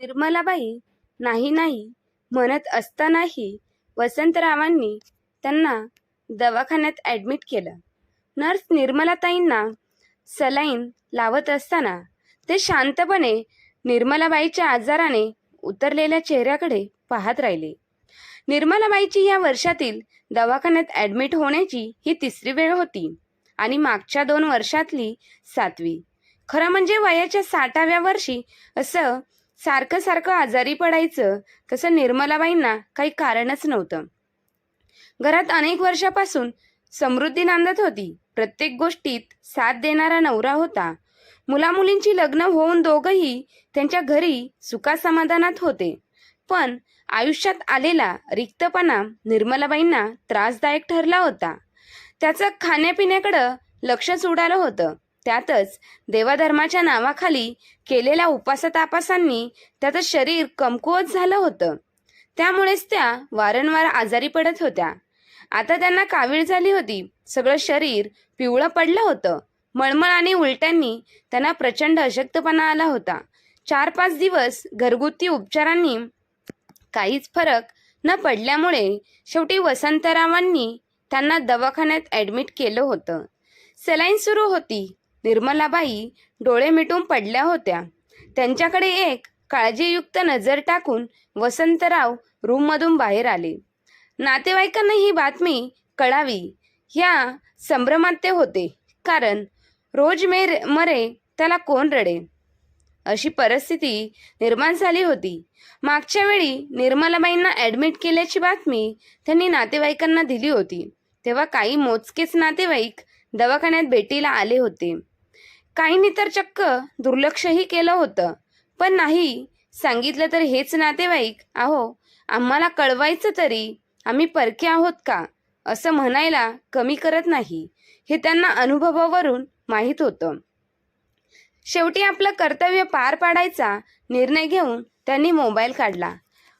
निर्मलाबाई नाही नाही म्हणत असतानाही वसंतरावांनी त्यांना दवाखान्यात ॲडमिट केलं. नर्स निर्मलाताईंना सलाईन लावत असताना ते शांतपणे निर्मलाबाईच्या आजाराने उतरलेल्या चेहऱ्याकडे पाहत राहिले. निर्मलाबाईची या वर्षातील दवाखान्यात ॲडमिट होण्याची ही तिसरी वेळ होती आणि मागच्या दोन वर्षातली सातवी. खरं म्हणजे वयाच्या साठाव्या वर्षी असं सारखं सारखं आजारी पडायचं तसं निर्मलाबाईंना काही कारणच नव्हतं. घरात अनेक वर्षापासून समृद्धी नांदत होती. प्रत्येक गोष्टीत साथ देणारा नवरा होता. मुलामुलींची लग्न होऊन दोघंही त्यांच्या घरी सुखासमाधानात होते. पण आयुष्यात आलेला रिक्तपणा निर्मलाबाईंना त्रासदायक ठरला होता. त्याचं खाण्यापिण्याकडं लक्षच उडालं होतं. त्यातच देवाधर्माच्या नावाखाली केलेल्या उपासतापासांनी त्याचं शरीर कमकुवत झालं होतं. त्यामुळेच त्या वारंवार आजारी पडत होत्या. आता त्यांना कावीळ झाली होती. सगळं शरीर पिवळं पडलं होतं. मळमळ आणि उलट्यांनी त्यांना प्रचंड अशक्तपणा आला होता. चार पाच दिवस घरगुती उपचारांनी काहीच फरक न पडल्यामुळे शेवटी वसंतरावांनी त्यांना दवाखान्यात ॲडमिट केलं होतं. सलाईन सुरू होती. निर्मलाबाई डोळे मिटून पडल्या होत्या. त्यांच्याकडे एक काळजीयुक्त नजर टाकून वसंतराव रूममधून बाहेर आले. नातेवाईकांना ही बातमी कळावी ह्या संभ्रमात ते होते कारण रोज मे मरे त्याला कोण रडे? अशी परिस्थिती निर्माण झाली होती. मागच्या वेळी निर्मलाबाईंना ॲडमिट केल्याची बातमी त्यांनी नातेवाईकांना दिली होती. तेव्हा काही मोजकेच नातेवाईक दवाखान्यात भेटीला आले होते. काहींनी तर चक्क दुर्लक्षही केलं होतं. पण नाही सांगितलं तर हेच नातेवाईक आहो आम्हाला कळवायचं तरी आम्ही परके आहोत का? असं म्हणायला कमी करत नाही. हे त्यांना अनुभवावरून माहीत होतं. शेवटी आपलं कर्तव्य पार पाडायचा निर्णय घेऊन त्यांनी मोबाईल काढला.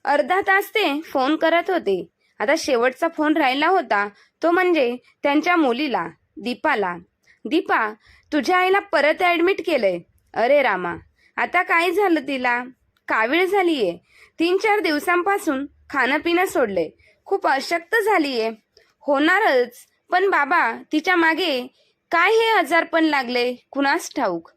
अर्धा तास ते फोन करत होते. आता शेवटचा फोन राहिला होता तो म्हणजे त्यांच्या मुलीला दीपाला. दीपा तुझ्या आईला परत ॲडमिट केलंय. अरे रामा आता काय झालं तिला? कावीळ झालीये. तीन चार दिवसांपासून खाणं पिणं सोडलंय. खूप अशक्त झालीये. होणारच. पण बाबा तिच्यामागे काय हे आजारपण लागले कुणास ठाऊक?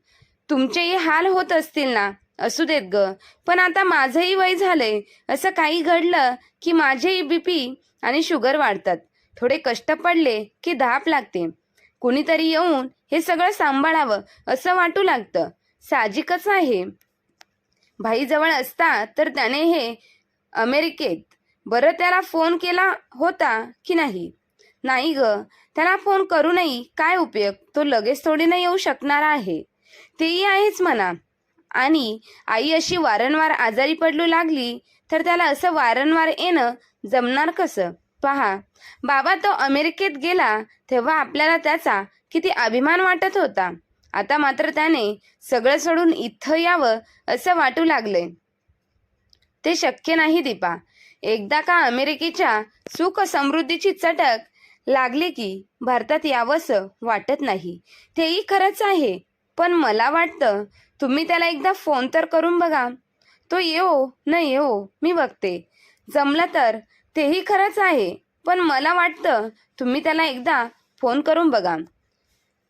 तुमचेही हाल होत असतील ना? असू देत ग. पण आता माझंही वय झालंय. असं काही घडलं की माझेही बीपी आणि शुगर वाढतात. थोडे कष्ट पडले की धाप लागते. कुणीतरी येऊन हे सगळं सांभाळावं असं वाटू लागतं. साहजिकच आहे. भाई जवळ असता तर त्याने हे अमेरिकेत बरं त्याला फोन केला होता की नाही? नाही ग त्याला फोन करूनही काय उपयोग? तो लगेच थोडी नाही येऊ शकणार आहे. तेही आहेच म्हणा. आणि आई अशी वारंवार आजारी पडलू लागली तर त्याला असं वारंवार येणं जमणार कसं? पहा बाबा तो अमेरिकेत गेला तेव्हा आपल्याला त्याचा किती अभिमान वाटत होता. आता मात्र त्याने सगळं सोडून इथं यावं असं वाटू लागले ते शक्य नाही दीपा. एकदा का अमेरिकेच्या सुख समृद्धीची चटक लागली की भारतात यावंसं वाटत नाही. तेही खरंच आहे पण मला वाटतं तुम्ही त्याला एकदा फोन तर करून बघा. तो येऊ न येऊ मी बघते. जमलं तर तेही खरंच आहे. पण मला वाटतं तुम्ही त्याला एकदा फोन करून बघा.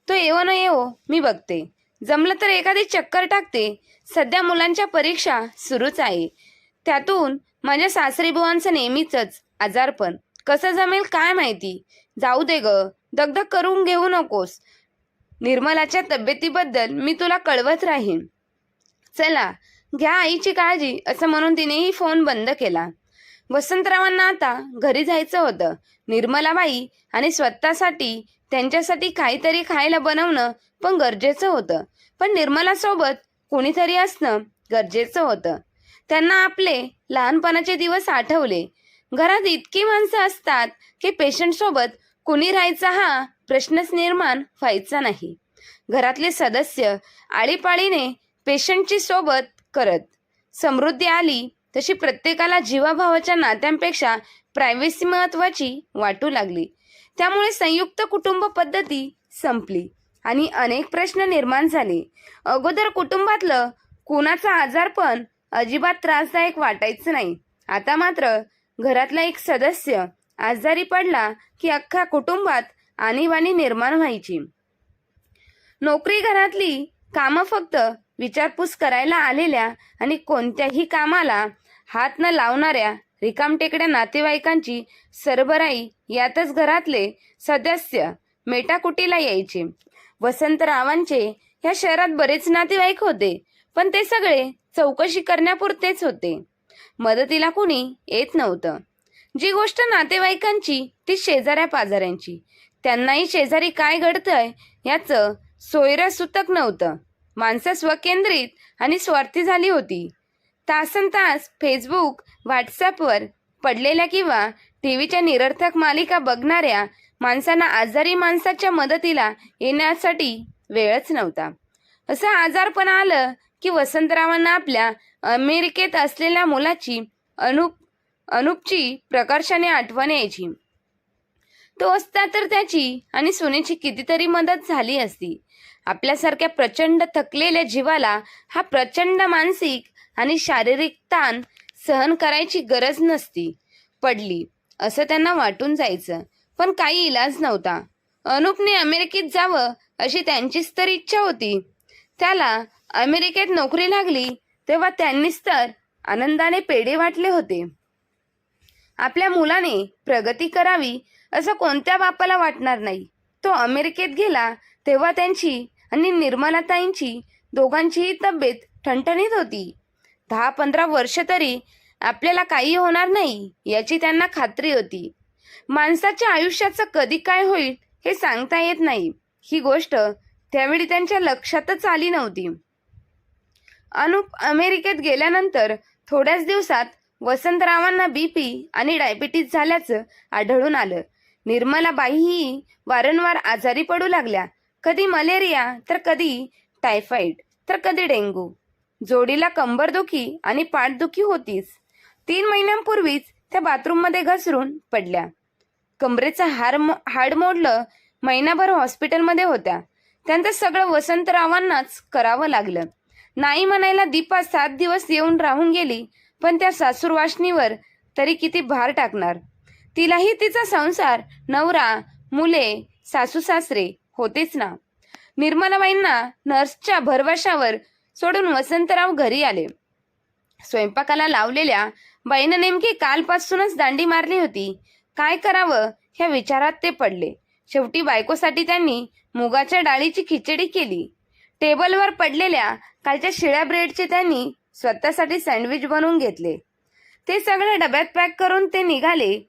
तो येवो न येवो मी बघते. जमलं तर एखादी चक्कर टाकते. सध्या मुलांच्या परीक्षा सुरूच आहे. त्यातून माझ्या सासरी बुवांचं नेहमीचंच आजारपण. कसं जमेल काय माहिती? जाऊ दे ग दगदग करून घेऊ नकोस. निर्मलाच्या तब्येतीबद्दल मी तुला कळवत राहीन. चला घ्या आईची काळजी असं म्हणून तिनेही फोन बंद केला. वसंतरावांना आता घरी जायचं होतं. निर्मलाबाई आणि स्वतःसाठी त्यांच्यासाठी काहीतरी खायला बनवणं पण गरजेचं होतं. पण निर्मलासोबत कोणीतरी असणं गरजेचं होतं. त्यांना आपले लहानपणाचे दिवस आठवले. घरात इतकी माणसं असतात की पेशंटसोबत कुणी राहायचा हा प्रश्नच निर्माण व्हायचा नाही. घरातले सदस्य आळीपाळीने पेशंटची सोबत करत. समृद्धी आली तशी प्रत्येकाला जीवाभावाच्या नात्यांपेक्षा प्रायव्हेसी महत्वाची वाटू लागली. त्यामुळे संयुक्त कुटुंब पद्धती संपली आणि अनेक प्रश्न निर्माण झाले. अगोदर कुटुंबातलं कुणाचा आजारपण अजिबात त्रासदायक वाटायचं नाही. आता मात्र घरातला एक सदस्य आजारी पडला की अख्ख्या कुटुंबात आणीबाणी निर्माण व्हायची. नोकरी घरातली कामं फक्त विचारपूस करायला आलेल्या आणि कोणत्याही कामाला हात न लावणाऱ्या रिकामटेकड्या नातेवाईकांची सरबराई यातच घरातले सदस्य मेटाकुटीला यायचे. वसंतरावांचे या शहरात बरेच नातेवाईक होते पण ते सगळे चौकशी करण्यापुरतेच होते. मदतीला कुणी येत नव्हतं. जी गोष्ट नातेवाईकांची ती शेजाऱ्या पाजाऱ्यांची त्यांनाही शेजारी काय घडतंय याचं सोयरं सुतक नव्हतं. माणसं स्वकेंद्रित आणि स्वार्थी झाली होती. तासन तास फेसबुक व्हॉट्सअपवर पडलेल्या किंवा टी व्हीच्या निरर्थक मालिका बघणाऱ्या माणसांना आजारी माणसाच्या मदतीला येण्यासाठी वेळच नव्हता. असं आजारपण आलं की वसंतरावांना आपल्या अमेरिकेत असलेल्या मुलाची अनुप अनुपची प्रकर्षाने आठवण यायची. तो असता तर त्याची आणि सुनेची कितीतरी मदत झाली असती. आपल्यासारख्या प्रचंड थकलेल्या जीवाला हा प्रचंड मानसिक आणि शारीरिक ताण सहन करायची गरज नसती पडली असं त्यांना वाटून जायचं. पण काही इलाज नव्हता. अनुपने अमेरिकेत जावं अशी त्यांचीच तर इच्छा होती. त्याला अमेरिकेत नोकरी लागली तेव्हा त्यांनीच तर आनंदाने पेढे वाटले होते. आपल्या मुलाने प्रगती करावी असं कोणत्या बापाला वाटणार नाही. तो अमेरिकेत गेला तेव्हा त्यांची आणि निर्मलाताईंची दोघांचीही तब्येत ठणठणीत होती. दहा पंधरा वर्ष तरी आपल्याला काही होणार नाही याची त्यांना खात्री होती. माणसाच्या आयुष्याचं कधी काय होईल हे सांगता येत नाही. ही गोष्ट त्यावेळी त्यांच्या लक्षातच आली नव्हती. अनुप अमेरिकेत गेल्यानंतर थोड्याच दिवसात वसंतरावांना बीपी आणि डायबिटीज झाल्याचं आढळून आलं. निर्मलाबाईही वारंवार आजारी पडू लागल्या. कधी मलेरिया तर कधी टायफॉइड तर कधी डेंग्यू जोडीला कंबरदुखी आणि पाठदुखी होतीच तीन महिन्यांपूर्वीच त्या बाथरूममध्ये घसरून पडल्या. कंबरेचा हार मो हाड मोडलं महिनाभर हॉस्पिटलमध्ये होत्या. त्यांचं सगळं वसंतरावांनाच करावं लागलं. नाही म्हणायला दीपा सात दिवस येऊन राहून गेली पण त्या सासूरवाशनीवर तरी किती भार टाकणार. तिलाही तिचा संसार नवरा मुले सासू सासरे होतेच ना. निर्मलाबाईंना नर्सच्या भरवशावर सोडून वसंतराव घरी आले. स्वयंपाकाला लावलेल्या बाईनं नेमकी कालपासूनच दांडी मारली होती. काय करावं? ह्या विचारात ते पडले. शेवटी बायकोसाठी त्यांनी मुगाच्या डाळीची खिचडी केली. टेबलवर पडलेल्या कालच्या शिळ्या ब्रेडचे त्यांनी स्वतःसाठी सँडविच बनवून घेतले. ते सगळे डब्यात पॅक करून ते निघाले.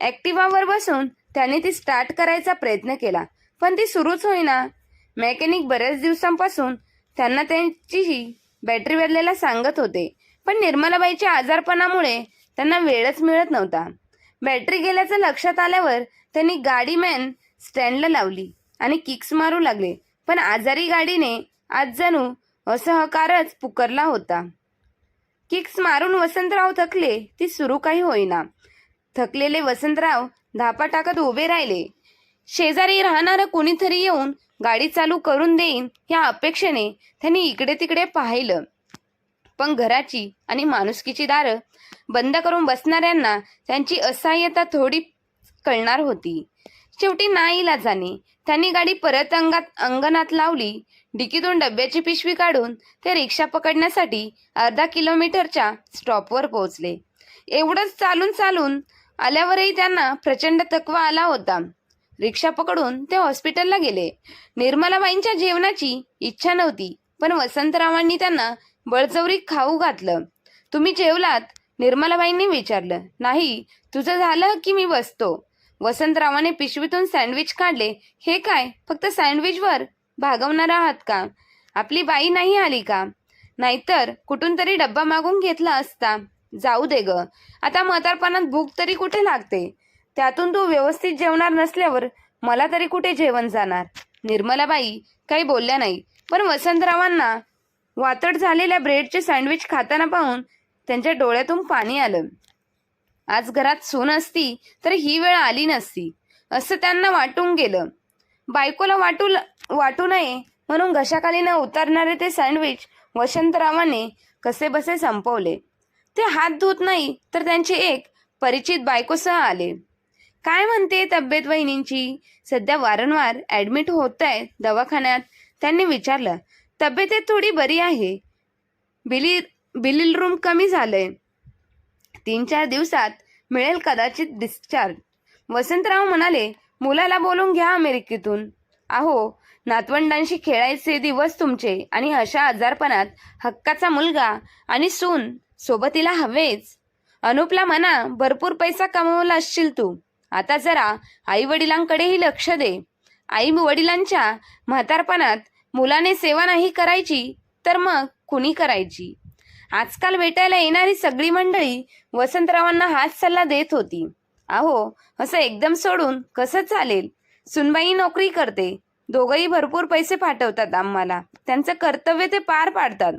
ॲक्टिवावर बसून त्यांनी ती स्टार्ट करायचा प्रयत्न केला पण ती सुरूच होईना. मेकॅनिक बऱ्याच दिवसांपासून त्यांना त्यांची बॅटरी बदलायला सांगत होते. पण निर्मलाबाईच्या आजारपणामुळे त्यांना वेळच मिळत नव्हता. बॅटरी गेल्याचं लक्षात आल्यावर त्यांनी गाडी मॅन स्टँडला लावली आणि किक्स मारू लागले. पण आजारी गाडीने आज जणू असहकारच पुकारला होता. किक्स मारून वसंतराव थकले ती सुरू काही होईना. थकलेले वसंतराव धापा टाकत उभे राहिले. शेजारी राहणारं कोणीतरी येऊन गाडी चालू करून देईन या अपेक्षेने त्यांनी इकडे तिकडे पाहिलं. पण घराची आणि माणुसकीची दारं बंद करून बसणाऱ्यांना त्यांची असहाय्यता थोडी कळणार होती. शेवटी नाईला जाणे त्यांनी गाडी परत अंगात अंगणात लावली. डिकीतून डब्याची पिशवी काढून ते रिक्षा पकडण्यासाठी अर्धा किलोमीटरच्या स्टॉपवर पोहोचले. एवढंच चालून चालून आल्यावरही त्यांना प्रचंड थकवा आला होता. रिक्षा पकडून ते हॉस्पिटलला गेले. निर्मलाबाईंच्या जेवणाची इच्छा नव्हती पण वसंतरावांनी त्यांना बळजवरी खाऊ घातलं. तुम्ही जेवलात? निर्मलाबाईंनी विचारलं. नाही तुझं झालं की मी बसतो. वसंतरावाने पिशवीतून सँडविच काढले. हे काय फक्त सँडविचवर भागवणार आहात का? आपली बाई नाही आली का? नाहीतर कुठून तरी डब्बा मागून घेतला असता. जाऊ दे ग. आता म्हातारपणात भूक तरी कुठे लागते? त्यातून तू व्यवस्थित जेवणार नसल्यावर मला तरी कुठे जेवण जाणार? निर्मलाबाई काही बोलल्या नाही. पण वसंतरावांना वातड झालेल्या ब्रेडचे सँडविच खाताना पाहून त्यांच्या डोळ्यातून पाणी आलं. आज घरात सून असती तर ही वेळ आली नसती. असं त्यांना वाटून गेलं. बायकोला वाटू वाटू नये म्हणून घशाखाली न उतरणारे ते सँडविच वसंतरावाने कसे बसे संपवले. ते हात धुत नाही तर त्यांची एक परिचित बायकोसह आले. काय म्हणते तब्येत वहिनींची? सध्या वारंवार ॲडमिट होत आहे दवाखान्यात. त्यांनी विचारलं तब्येत थोडी बरी आहे. बिली बिलिल रूम कमी झालंय. तीन चार दिवसात मिळेल कदाचित डिस्चार्ज वसंतराव म्हणाले मुलाला बोलून घ्या अमेरिकेतून. अहो नातवंडांशी खेळायचे दिवस तुमचे आणि अशा आजारपणात हक्काचा मुलगा आणि सून सोबतीला हवेच. अनुपला म्हणा भरपूर पैसा कमवला असशील तू. आता जरा आई वडिलांकडेही लक्ष दे. आई वडिलांच्या म्हातारपणात मुलाने सेवा नाही करायची तर मग कुणी करायची? आजकाल भेटायला येणारी सगळी मंडळी वसंतरावांना हाच सल्ला देत होती. अहो असं एकदम सोडून कसं चालेल? सुनबाई नोकरी करते. दोघंही भरपूर पैसे पाठवतात आम्हाला. त्यांचं कर्तव्य ते पार पाडतात.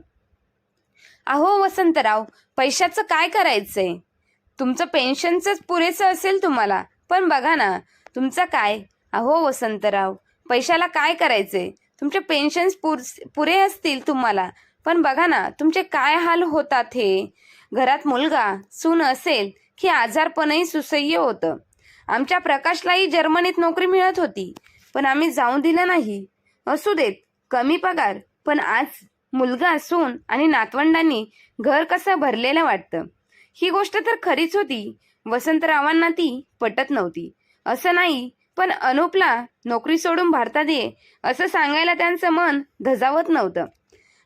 अहो वसंतराव पैशाचं काय करायचंय? तुमचं पेन्शनचंच पुरेसं असेल तुम्हाला. पण बघा ना तुमचं काय? अहो वसंतराव पैशाला काय करायचे तुमचे पेन्शन्स पुर पुरे असतील तुम्हाला. पण बघा ना तुमचे काय हाल होतात हे? घरात मुलगा सून असेल की आजारपणही सुसह्य होतं. आमच्या प्रकाशलाही जर्मनीत नोकरी मिळत होती. पण आम्ही जाऊन दिलं नाही. असू देत कमी पगार पण आज मुलगा सून आणि नातवंडांनी घर कसं भरलेलं वाटतं? ही गोष्ट तर खरीच होती. वसंतरावांना ती पटत नव्हती. असं नाही पण अनुपला नोकरी सोडून भारतात ये असं सांगायला त्यांचं मन धजावत नव्हतं.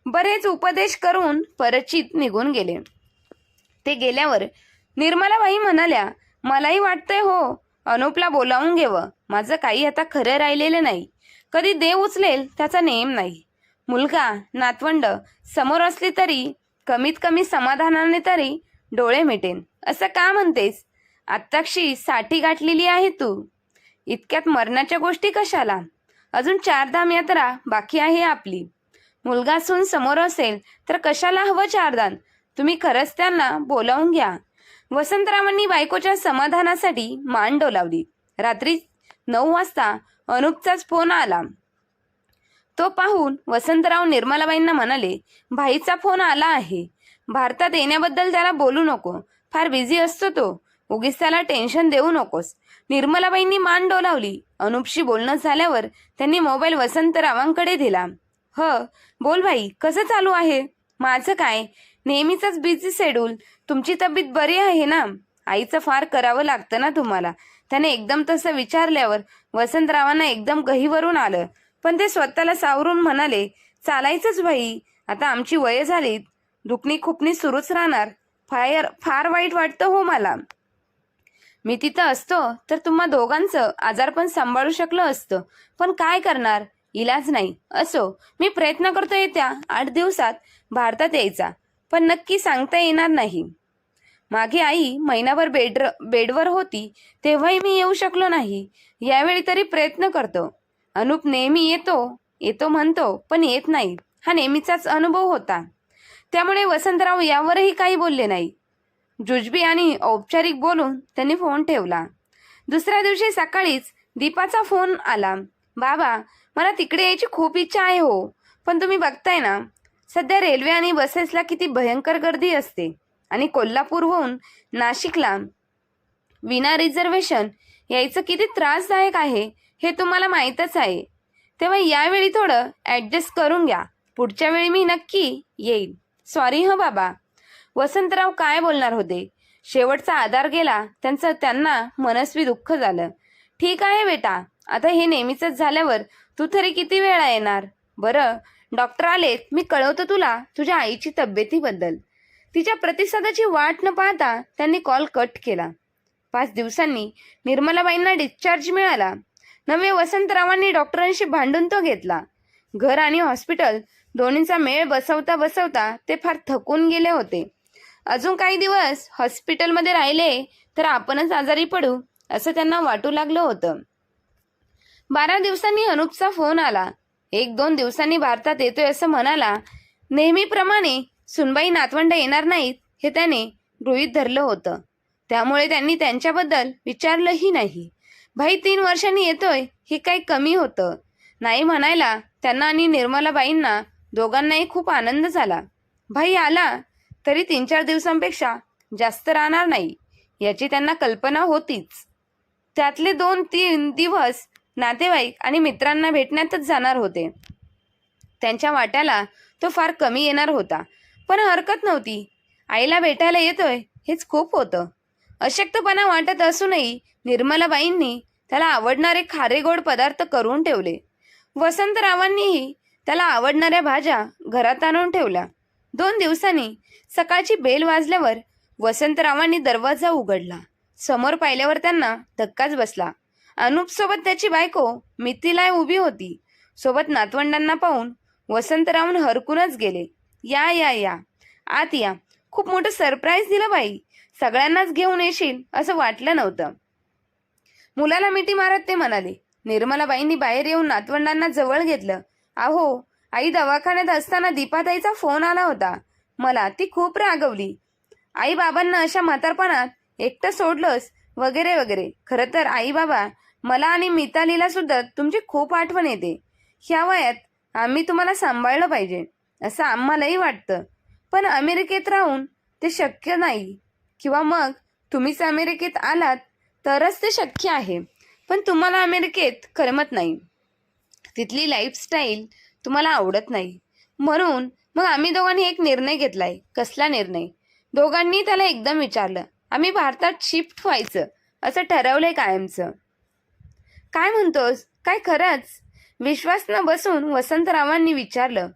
बरेच उपदेश करून परचित निघून गेले. ते गेल्यावर निर्मलाबाई म्हणाल्या मलाही वाटतंय हो अनुपला बोलावून घेवं. माझं काही आता खरं राहिलेलं नाही. कधी देव उचलेल त्याचा नेम नाही. मुलगा नातवंड समोर असली तरी कमीत कमी समाधानाने तरी डोळे मिटेन. असं का म्हणतेस? आत्ताक्षी साठी गाठलेली आहे तू. इतक्यात मरणाच्या गोष्टी कशाला? अजून चारधाम यात्रा बाकी आहे आपली. मुलगा सून समोर असेल तर कशाला हवं चारदान? तुम्ही खरंच त्यांना बोलावून घ्या. वसंतरावांनी बायकोच्या समाधानासाठी मान डोलावली. रात्री नऊ वाजता अनुपचाच फोन आला. तो पाहून वसंतराव निर्मलाबाईंना म्हणाले भाईचा फोन आला आहे. भारतात येण्याबद्दल त्याला बोलू नको. फार बिझी असतो तो. उगीच त्याला टेन्शन देऊ नकोस. निर्मलाबाईंनी मान डोलावली. अनुपशी बोलणं झाल्यावर त्यांनी मोबाईल वसंतरावांकडे दिला. ह बोल भाई कसं चालू आहे? माझं काय? नेहमीचाच बिझी शेड्यूल. तुमची तब्येत बरी आहे ना? आईचं फार करावं लागतं ना तुम्हाला. त्याने एकदम तसं विचारल्यावर वसंतरावांना एकदम गहीवरून आलं. पण ते स्वतःला सावरून म्हणाले चालायचंच भाई आता आमची वय झालीत. दुखणी खुपणी सुरूच राहणार. फायर फार वाईट वाटतं हो मला. मी तिथं असतो तर तुम्हा दोघांचं आजारपण सांभाळू शकलो असतं. पण काय करणार? इलाज नाही. असो मी प्रयत्न करतो येत्या आठ दिवसात भारतात यायचा पण नक्की सांगता येणार नाही. मागे आई महिनाभर बेड बेडवर होती तेव्हाही मी येऊ शकलो नाही. यावेळी तरी प्रयत्न करतो. अनुप नेहमी येतो येतो म्हणतो पण येत नाही. हा नेहमीचाच अनुभव होता. त्यामुळे वसंतराव यावरही काही बोलले नाही. जुजबी आणि औपचारिक बोलून त्यांनी फोन ठेवला. दुसऱ्या दिवशी सकाळीच दीपाचा फोन आला. बाबा मला तिकडे यायची खूप इच्छा आहे हो पण तुम्ही बघताय ना सध्या रेल्वे आणि बसेसला किती भयंकर गर्दी असते आणि कोल्हापूरहून नाशिकला विना रिझर्वेशन यायचं किती त्रासदायक आहे हे तुम्हाला माहीतच आहे. तेव्हा यावेळी थोडं ॲडजस्ट करून घ्या पुढच्या वेळी मी नक्की येईल. सॉरी हं बाबा. वसंतराव काय बोलणार होते? शेवटचा आधार गेला त्यांचं त्यांना मनस्वी दुःख झालं. ठीक आहे बेटा आता हे नेहमीचंच झाल्यावर तू तरी किती वेळा येणार? बरं डॉक्टर आलेत मी कळवतो तुला तुझ्या आईची तब्येतीबद्दल. तिच्या प्रतिसादाची वाट न पाहता त्यांनी कॉल कट केला. पाच दिवसांनी निर्मलाबाईंना डिस्चार्ज मिळाला. नवे वसंतरावांनी डॉक्टरांशी भांडून तो घेतला. घर आणि हॉस्पिटल दोन्हीचा मेळ बसवता बसवता ते फार थकून गेले होते. अजून काही दिवस हॉस्पिटलमध्ये राहिले तर आपणच आजारी पडू असं त्यांना वाटू लागलं होतं. बारा दिवसांनी अनुपचा फोन आला. एक दोन दिवसांनी भारतात येतोय असं म्हणाला नेहमीप्रमाणे सुनबाई नातवंड येणार नाहीत हे त्याने गृहीत धरलं होतं. त्यामुळे त्यांनी त्यांच्याबद्दल विचारलंही नाही. भाई तीन वर्षांनी येतोय हे काही कमी होतं? नाही म्हणायला त्यांना आणि निर्मलाबाईंना दोघांनाही खूप आनंद झाला. भाई आला तरी तीन चार दिवसांपेक्षा जास्त राहणार नाही याची त्यांना कल्पना होतीच. त्यातले दोन तीन दिवस नातेवाईक आणि मित्रांना भेटण्यातच जाणार होते. त्यांच्या वाट्याला तो फार कमी येणार होता पण हरकत नव्हती. आईला भेटायला येतोय हेच खूप होतं. अशक्तपणा वाटत असूनही निर्मलाबाईंनी त्याला आवडणारे खारे गोड पदार्थ करून ठेवले. वसंतरावांनीही त्याला आवडणाऱ्या भाज्या घरात आणून ठेवल्या. दोन दिवसांनी सकाळची बेल वाजल्यावर वसंतरावांनी दरवाजा उघडला. समोर पाहिल्यावर त्यांना धक्काच बसला. अनुपसोबत त्याची बायको मिथिला उभी होती. सोबत नातवंडांना पाहून वसंतरावून हरकूनच गेले. या या या. आत या. खूप मोठं सरप्राईज दिलं बाई. सगळ्यांनाच घेऊन येशील असं वाटलं नव्हतं. मुलाला मिठी मारत ते म्हणाले. निर्मलाबाईंनी बाहेर येऊन नातवंडांना जवळ घेतलं. अहो आई दवाखान्यात असताना दीपाताईचा फोन आला होता. मला ती खूप रागवली. आई बाबांना अशा म्हातारपणात एकटं सोडलंस वगैरे वगैरे. खरं तर आई बाबा मला आणि मितालीला सुद्धा तुमची खूप आठवण येते. ह्या वयात आम्ही तुम्हाला सांभाळलं पाहिजे असं आम्हालाही वाटतं. पण अमेरिकेत राहून ते शक्य नाही. किंवा मग तुम्हीच अमेरिकेत आलात तरच ते शक्य आहे. पण तुम्हाला अमेरिकेत करमत नाही. तिथली लाईफस्टाईल तुम्हाला आवडत नाही. म्हणून मग आम्ही दोघांनी एक निर्णय घेतलाय. कसला निर्णय? दोघांनी त्याला एकदम विचारलं आम्ही भारतात शिफ्ट व्हायचं असं ठरवलंय कायमचं. काय म्हणतोस? काय खरंच? विश्वास न बसून वसंतरावांनी विचारलं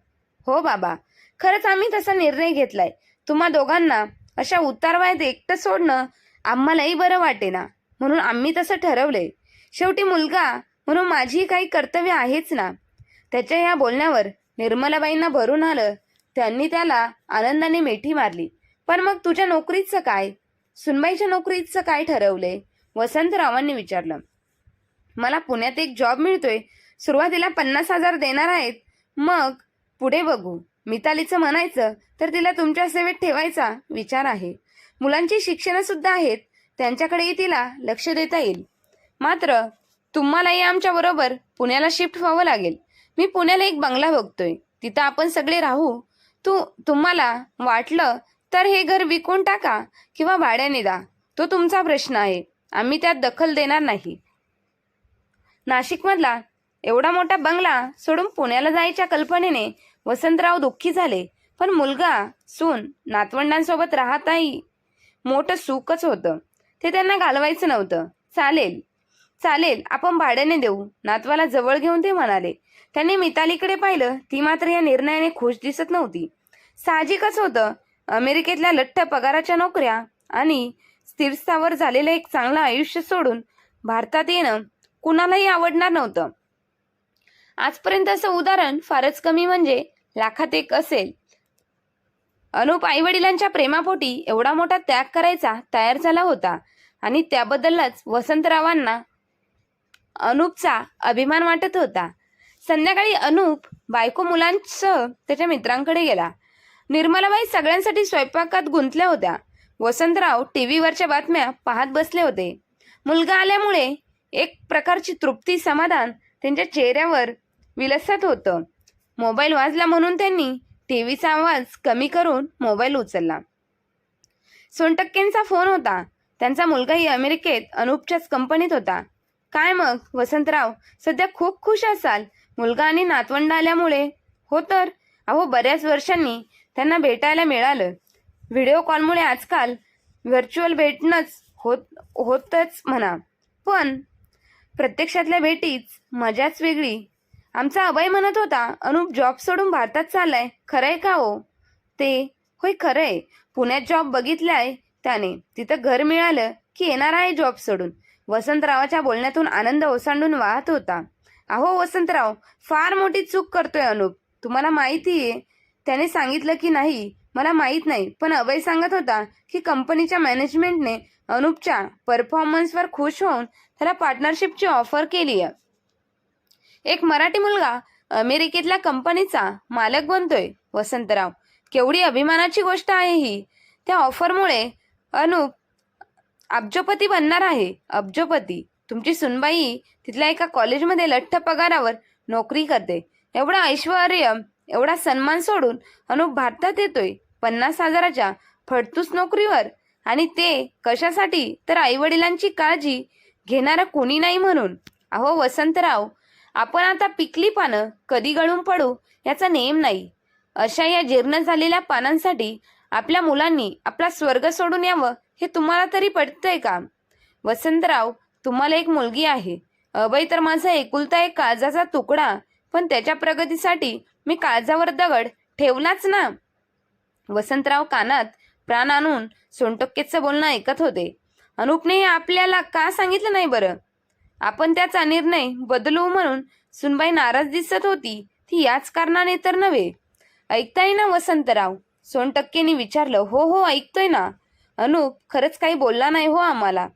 हो बाबा खरंच आम्ही तसा निर्णय घेतलाय. तुम्हा दोघांना अशा उतारवायत एकटं सोडणं आम्हालाही बरं वाटेना. म्हणून आम्ही तसं ठरवलंय. शेवटी मुलगा म्हणून माझी काही कर्तव्य आहेच ना. त्याच्या या बोलण्यावर निर्मलाबाईंना भरून आलं. त्यांनी त्याला आनंदाने मिठी मारली. पण मग तुझ्या नोकरीचं काय? सुनबाईच्या नोकरीचं काय ठरवले? वसंतरावांनी विचारलं. मला पुण्यात एक जॉब मिळतोय. सुरुवातीला पन्नास हजार देणार आहेत. मग पुढे बघू. मितालीचं म्हणायचं तर तिला तुमच्या सेवेत ठेवायचा विचार आहे. मुलांची शिक्षणं सुद्धा आहेत. त्यांच्याकडेही तिला लक्ष देता येईल. मात्र तुम्हालाही आमच्या बरोबर पुण्याला शिफ्ट व्हावं लागेल. मी पुण्याला एक बंगला बघतोय. तिथं आपण सगळे राहू. तू तुम्हाला वाटलं तर हे घर विकून टाका किंवा भाड्याने द्या. तो तुमचा प्रश्न आहे. आम्ही त्यात दखल देणार नाही. नाशिकमधला एवढा मोठा बंगला सोडून पुण्याला जायच्या कल्पनेने वसंतराव दुःखी झाले. पण मुलगा सून नातवंडांसोबत राहताही मोठं सुखच होतं. ते त्यांना घालवायचं नव्हतं. चालेल. चालेल आपण भाड्याने देऊ. नातवाला जवळ घेऊन ते म्हणाले. त्यांनी मितालीकडे पाहिलं ती मात्र या निर्णयाने खुश दिसत नव्हती. साहजिकच होतं. अमेरिकेतल्या लठ्ठ पगाराच्या नोकऱ्या आणि स्थिरस्थावर झालेलं एक चांगलं आयुष्य सोडून भारतात येणं कुणालाही आवडणार नव्हतं. आजपर्यंत असं उदाहरण फारच कमी म्हणजे लाखात एक असेल. अनुप आई वडिलांच्या प्रेमापोटी एवढा मोठा त्याग करायचा तयार झाला होता आणि त्याबद्दलच वसंतरावांना अनुपचा अभिमान वाटत होता. संध्याकाळी अनुप बायको मुलांसह त्याच्या मित्रांकडे गेला. निर्मलाबाई सगळ्यांसाठी स्वयंपाकात गुंतल्या होत्या. वसंतराव टी व्हीवरच्या बातम्या पाहत बसले होते. मुलगा आल्यामुळे एक प्रकारची तृप्ती समाधान त्यांच्या चेहऱ्यावर विलसत होतं. मोबाईल वाजला म्हणून त्यांनी टी व्हीचा आवाज कमी करून मोबाईल उचलला. सोनटक्केंचा फोन होता. त्यांचा मुलगाही अमेरिकेत अनुपच्याच कंपनीत होता. काय मग वसंतराव? सध्या खूप खुश असाल. मुलगा आणि नातवंड आल्यामुळे. हो तर? अहो बऱ्याच वर्षांनी त्यांना भेटायला मिळालं. व्हिडिओ कॉलमुळे आजकाल व्हर्च्युअल भेटणंच होत होतच म्हणा. पण प्रत्यक्षातल्या भेटीच मजाच वेगळी. आमचा अभय म्हणत होता अनुप जॉब सोडून भारतात चाललाय. खरंय का हो? ते होय खरंय. पुण्यात जॉब बघितलाय त्याने. तिथं घर मिळालं की येणार आहे जॉब सोडून. वसंतरावाच्या बोलण्यातून आनंद ओसांडून वाहत होता. अहो वसंतराव फार मोठी चूक करतोय अनुप. तुम्हाला माहिती आहे त्याने सांगितलं की नाही मला माहीत नाही पण अभय सांगत होता की कंपनीच्या मॅनेजमेंटने अनुपच्या परफॉर्मन्सवर खुश होऊन त्याला पार्टनरशिपची ऑफर केली आहे. एक मराठी मुलगा अमेरिकेतल्या कंपनीचा मालक बनतोय वसंतराव. केवढी अभिमानाची गोष्ट आहे ही. त्या ऑफरमुळे अनुप अब्जोपती बनणार आहे अब्जोपती. तुमची सुनबाई तिथल्या एका कॉलेजमध्ये लठ्ठ पगारावर नोकरी करते. एवढं ऐश्वर एवढा सन्मान सोडून अनुप भारतात येतोय पन्नास हजाराच्या फडतूस नोकरीवर. आणि ते कशासाठी? तर आईवडिलांची काळजी घेणारं कोणी नाही म्हणून. अहो वसंतराव आपण आता पिकली पानं कधी गळून पडू याचा नेम नाही. अशा या जीर्ण झालेल्या पानांसाठी आपल्या मुलांनी आपला स्वर्ग सोडून यावं हे तुम्हाला तरी पटतंय का? वसंतराव तुम्हाला एक मुलगी आहे. अभय तर माझा एकुलता एक काळजाचा तुकडा. पण त्याच्या प्रगतीसाठी मी काळजावर दगड ठेवलाच ना. वसंतराव कानात प्राण आणून सोनटक्केचं बोलणं ऐकत होते. अनुपने हे आपल्याला का सांगितलं नाही बरं? आपण त्याचा निर्णय बदलू म्हणून सुनबाई नाराज दिसत होती. ती याच कारणाने तर नव्हे. ऐकताय ना वसंतराव? सोनटक्केनी विचारलं हो हो ऐकतोय ना. अनुप खरंच काही बोलला नाही हो आम्हाला.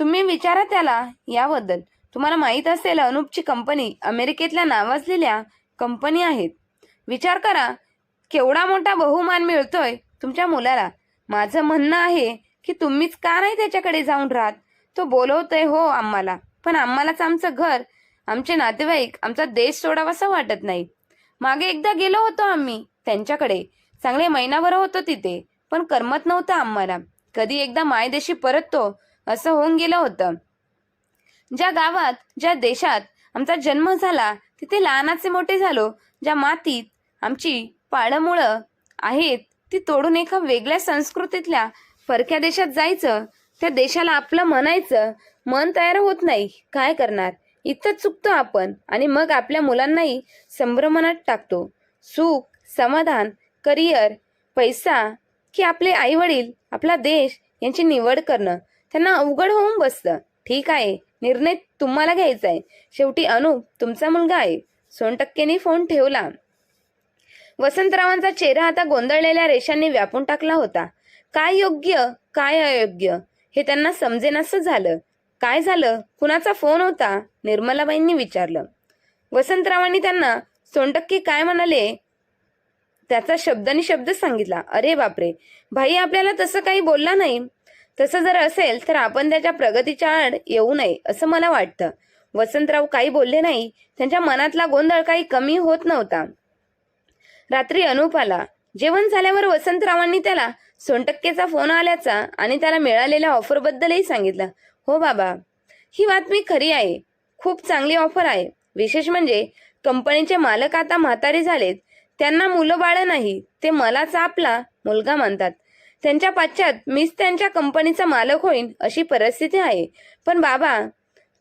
तुम्ही विचारा त्याला याबद्दल. तुम्हाला माहीत असेल अनुपची कंपनी अमेरिकेतल्या नावाजलेल्या कंपनी आहेत. विचार करा केवढा मोठा बहुमान मिळतोय तुमच्या मुलाला. माझं म्हणणं आहे की तुम्हीच का नाही त्याच्याकडे जाऊन राहत? तो बोलवतोय हो आम्हाला. पण आम्हालाच आमचं घर आमचे नातेवाईक आमचा देश सोडावासा वाटत नाही. मागे एकदा गेलो होतो आम्ही त्यांच्याकडे. चांगले महिनाभर होतो तिथे पण करमत नव्हतं आम्हाला. कधी एकदा मायदेशी परततो असं होऊन गेलं होतं. ज्या गावात ज्या देशात आमचा जन्म झाला तिथे लहानाचे मोठे झालो ज्या मातीत आमची पाळमुळं आहेत ती तोडून एका वेगळ्या संस्कृतीतल्या परक्या देशात जायचं त्या देशाला आपलं म्हणायचं मन तयार होत नाही. काय करणार? इथं चुकतो आपण आणि मग आपल्या मुलांनाही संभ्रमणात टाकतो. सुख समाधान करिअर पैसा की आपले आईवडील आपला देश यांची निवड करणं. त्यांना अवघड होऊन बसतं. ठीक आहे निर्णय तुम्हाला घ्यायचा आहे. शेवटी अनुप तुमचा मुलगा आहे. सोनटक्केनी फोन ठेवला. वसंतरावांचा चेहरा आता गोंधळलेल्या रेषांनी व्यापून टाकला होता. काय योग्य काय अयोग्य? हे त्यांना समजेनासं झालं. काय झालं? कुणाचा फोन होता? निर्मलाबाईंनी विचारलं. वसंतरावांनी त्यांना सोनटक्के काय म्हणाले? त्याचा शब्दानी शब्द सांगितला. अरे बापरे! भाई आपल्याला तसं काही बोलला नाही. तसं जर असेल तर आपण त्याच्या प्रगतीच्या आड येऊ नये असं मला वाटतं. वसंतराव काही बोलले नाही त्यांच्या मनातला गोंधळ काही कमी होत नव्हता. रात्री अनुप आला. जेवण झाल्यावर वसंतरावांनी त्याला सोनटक्केचा फोन आल्याचा आणि त्याला मिळालेल्या ऑफरबद्दलही सांगितलं. हो बाबा ही बातमी खरी आहे. खूप चांगली ऑफर आहे. विशेष म्हणजे कंपनीचे मालक आता म्हातारे झालेत. त्यांना मुलं बाळ नाही. ते मलाच आपला मुलगा मानतात. त्यांच्या पाश्चात मीच त्यांच्या कंपनीचा मालक होईन अशी परिस्थिती आहे. पण बाबा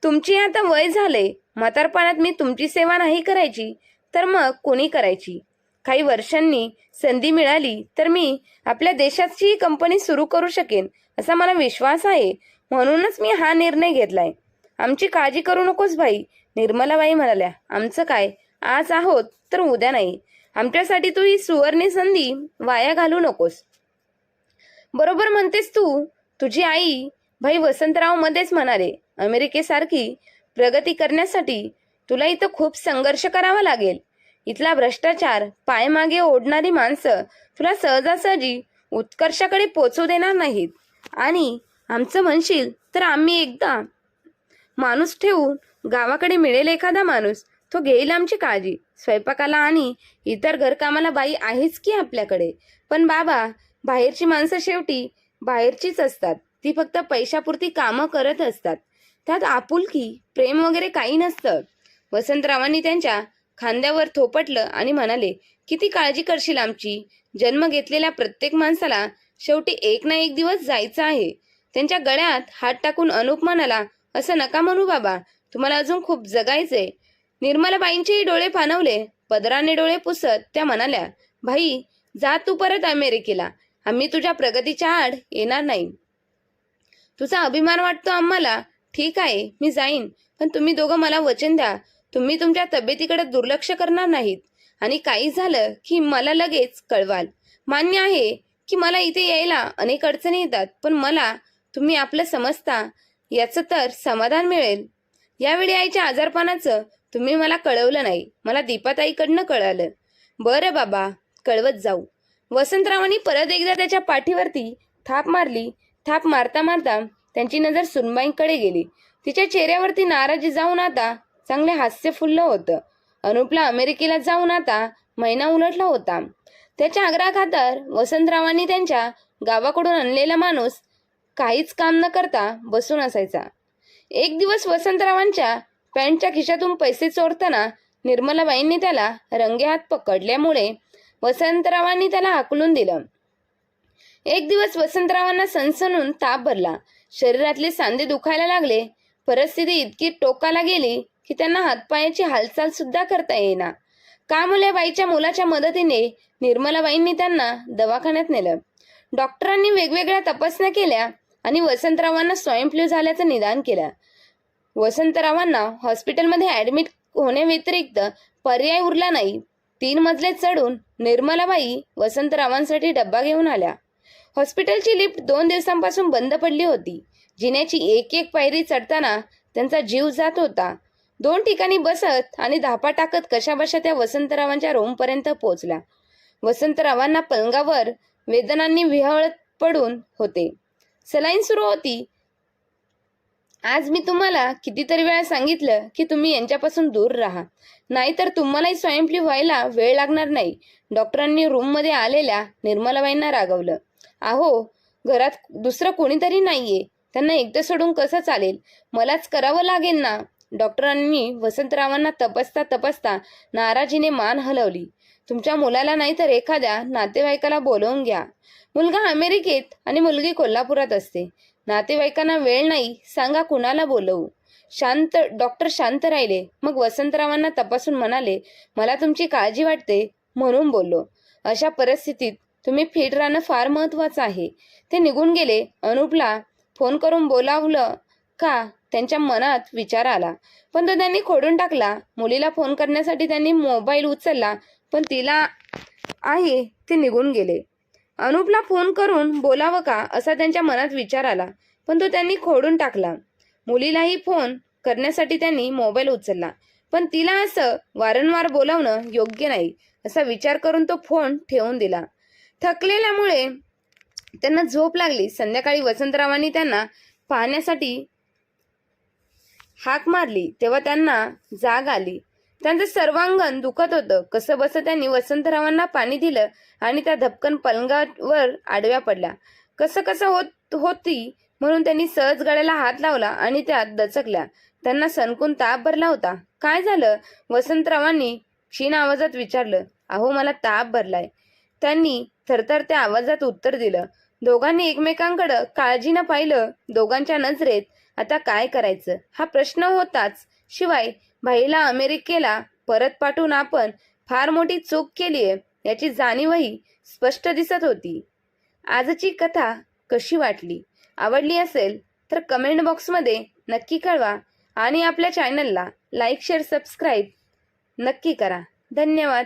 तुमची आता वय झाले म्हातारपणात मी तुमची सेवा नाही करायची तर मग कोणी करायची? काही वर्षांनी संधी मिळाली तर मी आपल्या देशाची कंपनी सुरू करू शकेन असा मला विश्वास आहे. म्हणूनच मी हा निर्णय घेतलाय. आमची काळजी करू नकोस भाई निर्मलाबाई म्हणाल्या. आमचं काय? आज आहोत तर उद्या नाही. आमच्यासाठी तू ही सुवर्णी संधी वाया घालू नकोस. बरोबर म्हणतेस तू. तुझी आई भाई वसंतराव मध्येच म्हणाले अमेरिकेसारखी प्रगती करण्यासाठी तुला इथं खूप संघर्ष करावा लागेल. इथला भ्रष्टाचार पायमागे ओढणारी माणसं तुला सहजासहजी उत्कर्षाकडे पोचू देणार नाहीत. आणि आमचं म्हणशील तर आम्ही एकदा माणूस ठेवून गावाकडे मिळेल एखादा माणूस तो घेईल आमची काळजी. स्वयंपाकाला आणि इतर घरकामाला बाई आहेच की आपल्याकडे. पण बाबा बाहेरची माणसं शेवटी बाहेरचीच असतात. ती फक्त पैशापुरती कामं करत असतात. त्यात आपुलकी प्रेम वगैरे काही नसतं. वसंतरावांनी त्यांच्या खांद्यावर थोपटलं आणि म्हणाले किती काळजी करशील आमची? जन्म घेतलेल्या प्रत्येक माणसाला शेवटी एक ना एक दिवस जायचं आहे. त्यांच्या गळ्यात हात टाकून अनुप म्हणाला असं नका म्हणू बाबा तुम्हाला अजून खूप जगायचंय. निर्मलाबाईंचेही डोळे फानवले पदराने डोळे पुसत त्या म्हणाल्या भाई जा तू परत अमेरिकेला. आम्ही तुझ्या प्रगतीच्या आड येणार नाही. तुझा अभिमान वाटतो आम्हाला? ठीक आहे मी जाईन. पण तुम्ही दोघं मला वचन द्या. तुम्ही तुमच्या तब्येतीकडे दुर्लक्ष करणार नाहीत. आणि काही झालं की मला लगेच कळवाल. मान्य आहे की मला इथे यायला अनेक अडचणी येतात पण मला तुम्ही आपलं समजता याचं तर समाधान मिळेल. यावेळी आईच्या आजारपणाचं तुम्ही मला कळवलं नाही. मला दीपाताईकडनं कळालं. बरं बाबा कळवत जाऊ. वसंतरावांनी परत एकदा त्याच्या पाठीवरती थाप मारली. थाप मारता मारता त्यांची नजर सुनबाईंकडे गेली. तिच्या चेहऱ्यावरती नाराजी जाऊन आता चांगले हास्य फुललं होतं. अनुपला अमेरिकेला जाऊन आता महिना उलटला होता. त्याच्या आग्रहाखातर वसंतरावांनी त्यांच्या गावाकडून आणलेला माणूस काहीच काम न करता बसून असायचा. एक दिवस वसंतरावांच्या पॅन्टच्या खिशातून पैसे चोरताना निर्मलाबाईंनी त्याला रंगेहात पकडल्यामुळे वसंतरावांनी त्याला हाकलून दिलं. एक दिवस वसंतरावांना सणसणून ताप भरला. शरीरातले सांधे दुखायला लागले. परिस्थिती इतकी टोकाला गेली की त्यांना हातपायाची हालचाल सुद्धा करता येईना. कामुल्याबाईच्या मुलाच्या मदतीने निर्मलाबाईंनी त्यांना दवाखान्यात नेलं. डॉक्टरांनी वेगवेगळ्या तपासण्या केल्या आणि वसंतरावांना स्वाईन झाल्याचं निदान केलं. वसंतरावांना हॉस्पिटलमध्ये ऍडमिट होण्याव्यतिरिक्त पर्याय उरला नाही. तीन मजले चढून निर्मलाबाई वसंतरावांसाठी डब्बा घेऊन आल्या. हॉस्पिटलची लिफ्ट दोन दिवसांपासून बंद पडली होती. जिन्याची एक एक पायरी चढताना त्यांचा जीव जात होता. दोन ठिकाणी बसत आणि धापा टाकत कशाबशा त्या वसंतरावांच्या रूमपर्यंत पोहोचल्या वसंतरावांना पलंगावर वेदनांनी विहळत पडून होते. सलाईन सुरू होती. आज मी तुम्हाला कितीतरी वेळा सांगितलं की तुम्ही यांच्यापासून दूर राहा. नाहीतर तुम्हालाही स्वाईन व्हायला वेळ लागणार नाही. डॉक्टरांनी रूममध्ये आलेल्या निर्मलाबाईंना रागवलं. अहो घरात दुसरं कोणीतरी नाहीये. त्यांना एकटं सोडून कसं चालेल? मलाच करावं लागेल ना? डॉक्टरांनी वसंतरावांना तपासता तपासता नाराजीने मान हलवली. तुमच्या मुलाला नाही तर एखाद्या नातेवाईकाला बोलवून घ्या. मुलगा अमेरिकेत आणि मुलगी कोल्हापुरात असते. नातेवाईकांना वेळ नाही सांगा कुणाला बोलवू? शांत डॉक्टर शांत राहिले. मग वसंतरावांना तपासून म्हणाले मला तुमची काळजी वाटते म्हणून बोललो. अशा परिस्थितीत तुम्ही फिट राहणं फार महत्वाचं आहे. ते निघून गेले. अनुपला फोन करून बोलावलं का? त्यांच्या मनात विचार आला. पण तो त्यांनी खोडून टाकला. मुलीला फोन करण्यासाठी त्यांनी मोबाईल उचलला पण तिला आहे ते निघून गेले. अनुपला फोन करून बोलावं का असा त्यांच्या मनात विचार आला पण तो त्यांनी खोडून टाकला. मुलीलाही फोन करण्यासाठी त्यांनी मोबाईल उचलला पण तिला असं वारंवार बोलावणं योग्य नाही असा विचार करून तो फोन ठेवून दिला. थकलेल्यामुळे त्यांना झोप लागली. संध्याकाळी वसंतरावांनी त्यांना पाहण्यासाठी हाक मारली तेव्हा त्यांना जाग आली. त्यांचं सर्वांगण दुखत होतं. कसं बसं त्यांनी वसंतरावांना पाणी दिलं आणि त्या धपकन पलंगावर आडव्या पडल्या. कसं कसं होत होती म्हणून त्यांनी सहज गळ्याला हात लावला आणि त्यात दचकल्या. त्यांना सणकून ताप भरला होता. काय झालं? वसंतरावांनी क्षीण आवाजात विचारलं अहो मला ताप भरलाय. त्यांनी थरथरत्या आवाजात उत्तर दिलं दोघांनी एकमेकांकडं काळजीनं पाहिलं दोघांच्या नजरेत आता काय करायचं? हा प्रश्न होताच. शिवाय भाईला अमेरिकेला परत पाठवून आपण फार मोठी चूक केलीये याची जाणीवही स्पष्ट दिसत होती. आजची कथा कशी वाटली? आवडली असेल तर कमेंट बॉक्समध्ये नक्की कळवा आणि आपल्या चॅनलला लाईक शेअर सबस्क्राईब नक्की करा. धन्यवाद.